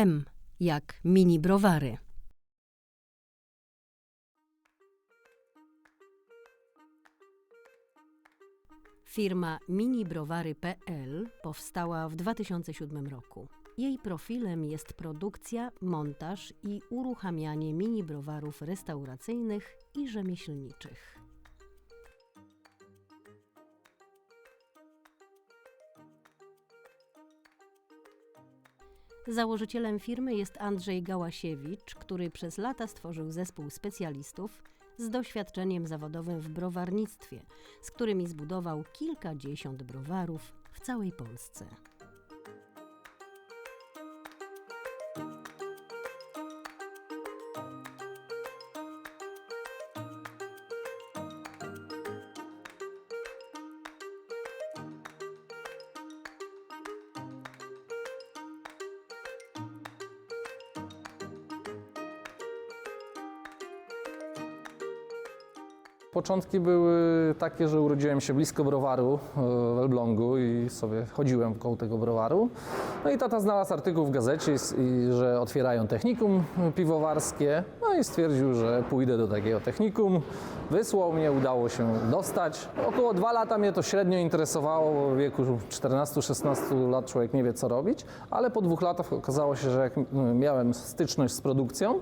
M jak mini browary. Firma minibrowary.pl powstała w 2007 roku. Jej profilem jest produkcja, montaż i uruchamianie mini browarów restauracyjnych i rzemieślniczych. Założycielem firmy jest Andrzej Gałasiewicz, który przez lata stworzył zespół specjalistów z doświadczeniem zawodowym w browarnictwie, z którymi zbudował kilkadziesiąt browarów w całej Polsce. Początki były takie, że urodziłem się blisko browaru e, w Elblągu i sobie chodziłem koło tego browaru. No i tata znalazł artykuł w gazecie, że otwierają technikum piwowarskie. No i stwierdził, że pójdę do takiego technikum. Wysłał mnie, udało się dostać. Około dwa lata mnie to średnio interesowało, bo w wieku 14-16 lat człowiek nie wie co robić, ale po dwóch latach okazało się, że jak miałem styczność z produkcją,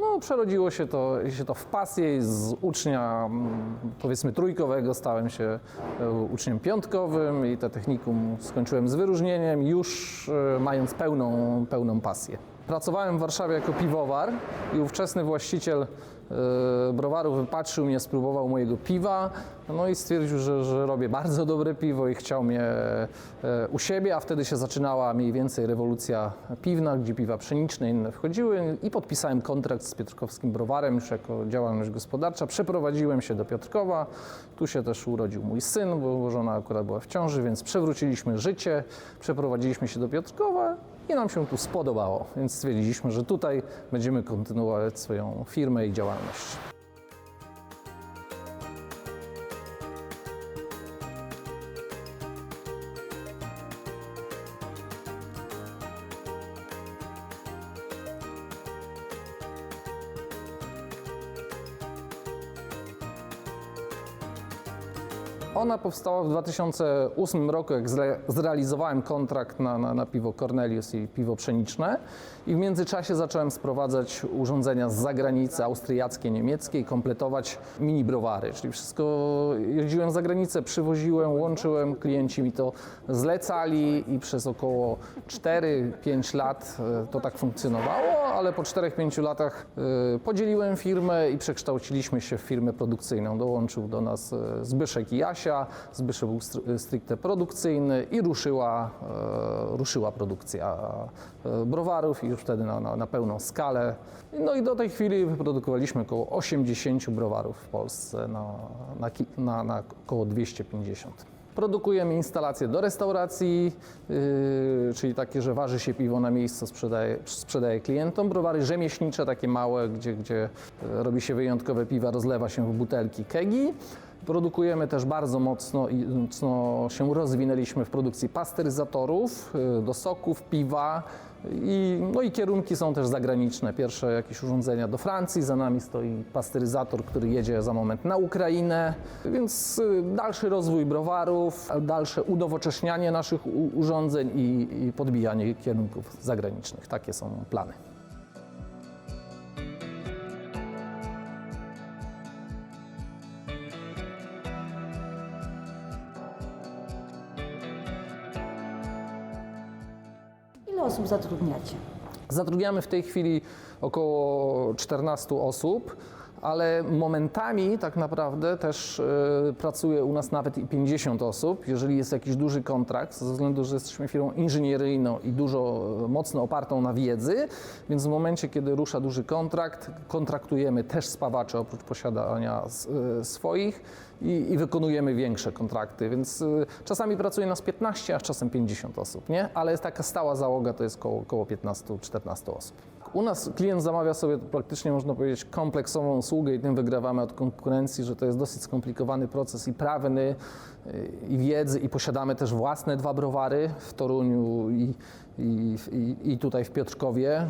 no, przerodziło się to, się to w pasję i z ucznia mm, powiedzmy trójkowego stałem się e, uczniem piątkowym i te technikum skończyłem z wyróżnieniem, już e, mając pełną, pełną pasję. Pracowałem w Warszawie jako piwowar i ówczesny właściciel e, browaru wypatrzył mnie, spróbował mojego piwa, no i stwierdził, że, że robię bardzo dobre piwo i chciał mnie e, u siebie, a wtedy się zaczynała mniej więcej rewolucja piwna, gdzie piwa pszeniczne i inne wchodziły i podpisałem kontrakt z Piotrkowskim Browarem już jako działalność gospodarcza. Przeprowadziłem się do Piotrkowa, tu się też urodził mój syn, bo żona akurat była w ciąży, więc przewróciliśmy życie, przeprowadziliśmy się do Piotrkowa i nam się tu spodobało, więc stwierdziliśmy, że tutaj będziemy kontynuować swoją firmę i działalność. Ona powstała w 2008 roku, jak zre, zrealizowałem kontrakt na, na, na piwo Cornelius i piwo pszeniczne. I w międzyczasie zacząłem sprowadzać urządzenia z zagranicy, austriackie, niemieckie i kompletować mini browary. Czyli wszystko, jeździłem za granicę, przywoziłem, łączyłem, klienci mi to zlecali i przez około 4-5 lat e, to tak funkcjonowało, ale po 4-5 latach e, podzieliłem firmę i przekształciliśmy się w firmę produkcyjną. Dołączył do nas e, Zbyszek i Jasia. Zbyszek był str- stricte produkcyjny i ruszyła, ruszyła produkcja browarów i już wtedy na, na, na pełną skalę. No i do tej chwili wyprodukowaliśmy około 80 browarów w Polsce na, na, na, na około 250. Produkujemy instalacje do restauracji, yy, czyli takie, że waży się piwo na miejscu, sprzedaje, sprzedaje klientom. Browary rzemieślnicze, takie małe, gdzie, gdzie e, robi się wyjątkowe piwa, rozlewa się w butelki, kegi. Produkujemy też bardzo mocno i mocno się rozwinęliśmy w produkcji pasteryzatorów yy, do soków, piwa. I, no i kierunki są też zagraniczne. Pierwsze jakieś urządzenia do Francji, za nami stoi pasteryzator, który jedzie za moment na Ukrainę. Więc y, dalszy rozwój browarów, dalsze udowocześnianie naszych urządzeń i, i podbijanie kierunków zagranicznych. Takie są plany. Osób zatrudniacie? Zatrudniamy w tej chwili około 14 osób, ale momentami tak naprawdę też e, pracuje u nas nawet i 50 osób. Jeżeli jest jakiś duży kontrakt, ze względu, że jesteśmy firmą inżynieryjną i dużo e, mocno opartą na wiedzy, więc w momencie, kiedy rusza duży kontrakt, kontraktujemy też spawacze oprócz posiadania e, swoich i, i wykonujemy większe kontrakty, więc y, czasami pracuje nas 15, a czasem 50 osób, nie? Ale jest taka stała załoga, to jest około, około 15-14 osób. U nas klient zamawia sobie praktycznie, można powiedzieć, kompleksową usługę i tym wygrywamy od konkurencji, że to jest dosyć skomplikowany proces i prawny, i wiedzy, i posiadamy też własne dwa browary w Toruniu i, i, i, i tutaj w Piotrkowie,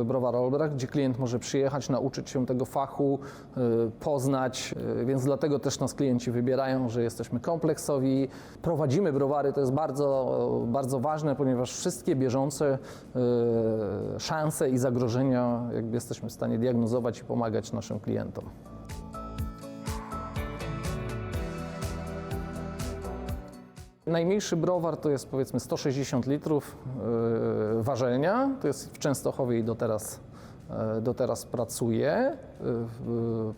y, browar Olbrach, gdzie klient może przyjechać, nauczyć się tego fachu, y, poznać, y, więc dlatego też nas klienci wybierają, że jesteśmy kompleksowi. Prowadzimy browary, to jest bardzo, bardzo ważne, ponieważ wszystkie bieżące szanse i zagrożenia jakby jesteśmy w stanie diagnozować i pomagać naszym klientom. Najmniejszy browar to jest powiedzmy 160 litrów yy, warzelnia. To jest w Częstochowie i do teraz, do teraz pracuje. Yy,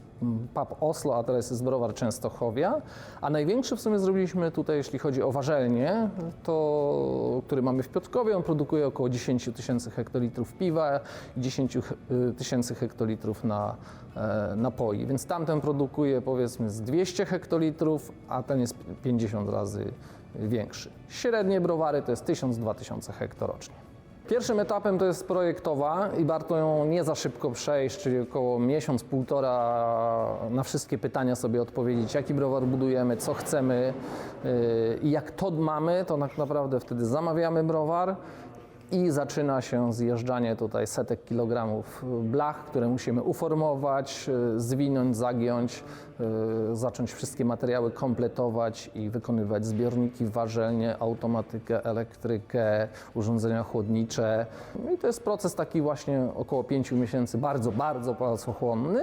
pub Oslo, a teraz jest browar Częstochowia. A największy w sumie zrobiliśmy tutaj, jeśli chodzi o warzelnię, to, który mamy w Piotrkowie. On produkuje około 10 tysięcy hektolitrów piwa i 10 ch- y, tysięcy hektolitrów na, e, napoi. Więc tamten produkuje powiedzmy z 200 hektolitrów, a ten jest 50 razy większy. Średnie browary to jest 1000-2000 hektar rocznie. Pierwszym etapem to jest projektowa i warto ją nie za szybko przejść, czyli około miesiąc, półtora na wszystkie pytania sobie odpowiedzieć, jaki browar budujemy, co chcemy yy, i jak to mamy, to tak naprawdę wtedy zamawiamy browar i zaczyna się zjeżdżanie tutaj setek kilogramów blach, które musimy uformować, y, zwinąć, zagiąć, y, zacząć wszystkie materiały kompletować i wykonywać zbiorniki, warzelnie, automatykę, elektrykę, urządzenia chłodnicze. I to jest proces taki właśnie około 5 miesięcy, bardzo, bardzo pracochłonny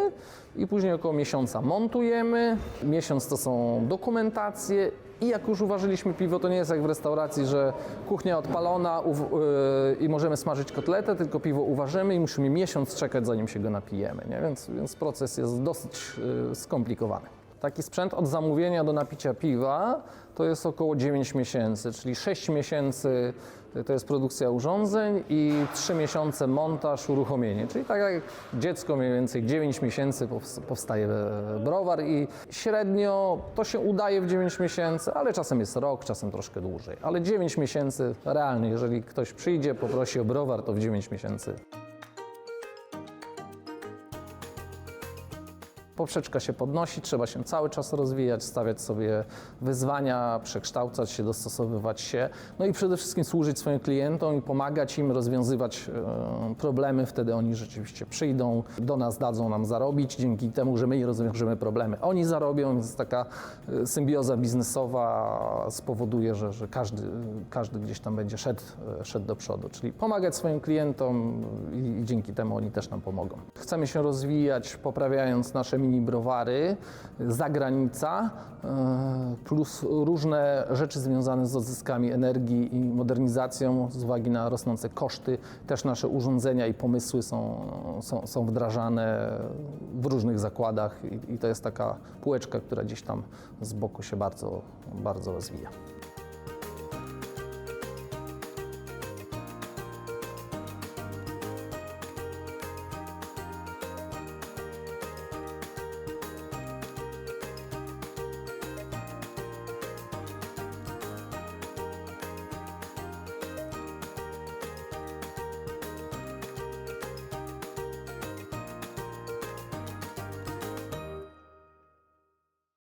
i później około miesiąca montujemy. Miesiąc to są dokumentacje i jak już uważyliśmy piwo, to nie jest jak w restauracji, że kuchnia odpalona yy, i możemy smażyć kotletę, tylko piwo uważymy i musimy miesiąc czekać, zanim się go napijemy. Nie? Więc, więc proces jest dosyć yy, skomplikowany. Taki sprzęt od zamówienia do napicia piwa to jest około 9 miesięcy, czyli 6 miesięcy to jest produkcja urządzeń i 3 miesiące montaż, uruchomienie. Czyli tak jak dziecko mniej więcej 9 miesięcy pows- powstaje e, browar i średnio to się udaje w 9 miesięcy, ale czasem jest rok, czasem troszkę dłużej. Ale 9 miesięcy realnie, jeżeli ktoś przyjdzie, poprosi o browar, to w 9 miesięcy Poprzeczka się podnosi, trzeba się cały czas rozwijać, stawiać sobie wyzwania, przekształcać się, dostosowywać się, no i przede wszystkim służyć swoim klientom i pomagać im rozwiązywać e, problemy. Wtedy oni rzeczywiście przyjdą, do nas dadzą nam zarobić, dzięki temu, że my rozwiążemy problemy. Oni zarobią, więc taka e, symbioza biznesowa spowoduje, że, że każdy, każdy gdzieś tam będzie szedł, e, szedł do przodu, czyli pomagać swoim klientom i, i dzięki temu oni też nam pomogą. Chcemy się rozwijać, poprawiając nasze mini browary, zagranica, e, plus różne rzeczy związane z odzyskami energii i modernizacją z uwagi na rosnące koszty. Też nasze urządzenia i pomysły są, są, są wdrażane w różnych zakładach i, i to jest taka półeczka, która gdzieś tam z boku się bardzo, bardzo rozwija.